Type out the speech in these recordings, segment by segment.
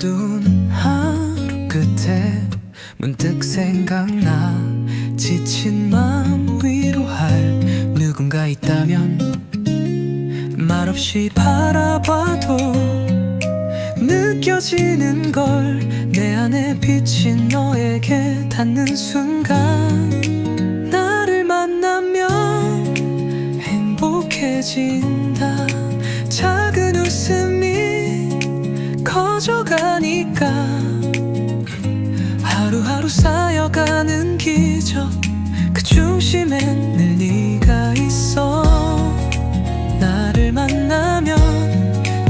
어두운 하루 끝에 문득 생각나 지친 마음 위로할 누군가 있다면 말없이 바라봐도 느껴지는 걸 내 안에 빛이 너에게 닿는 순간 나를 만나면 행복해진다. 작은 웃음이 커져가 니까 하루하루 쌓여가는 기적. 그 중심엔 늘 네가 있어. 나를 만나면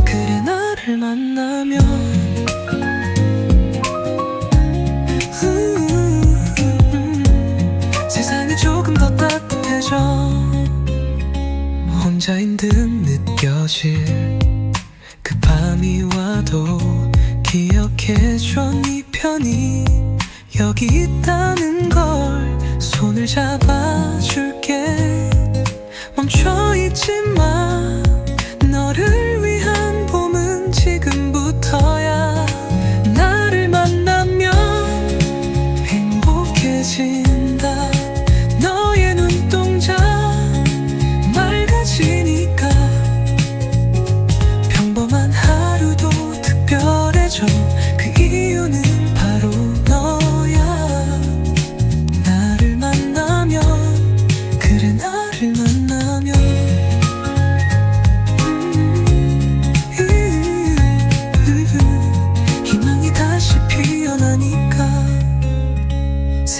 그래 나를 만나면. 혼자인 듯 느껴질 해줘 네 편이. 여기 있다는 걸 손을 잡아줄게. 멈춰있지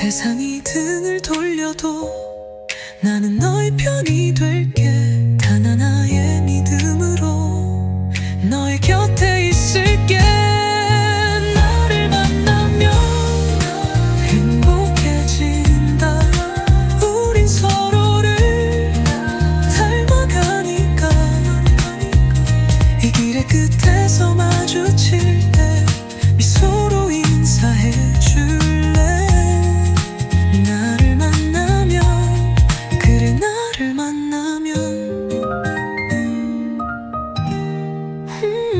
세상이 등을 돌려도 나는 너의 편이 될게. 단 하나의 Hmm.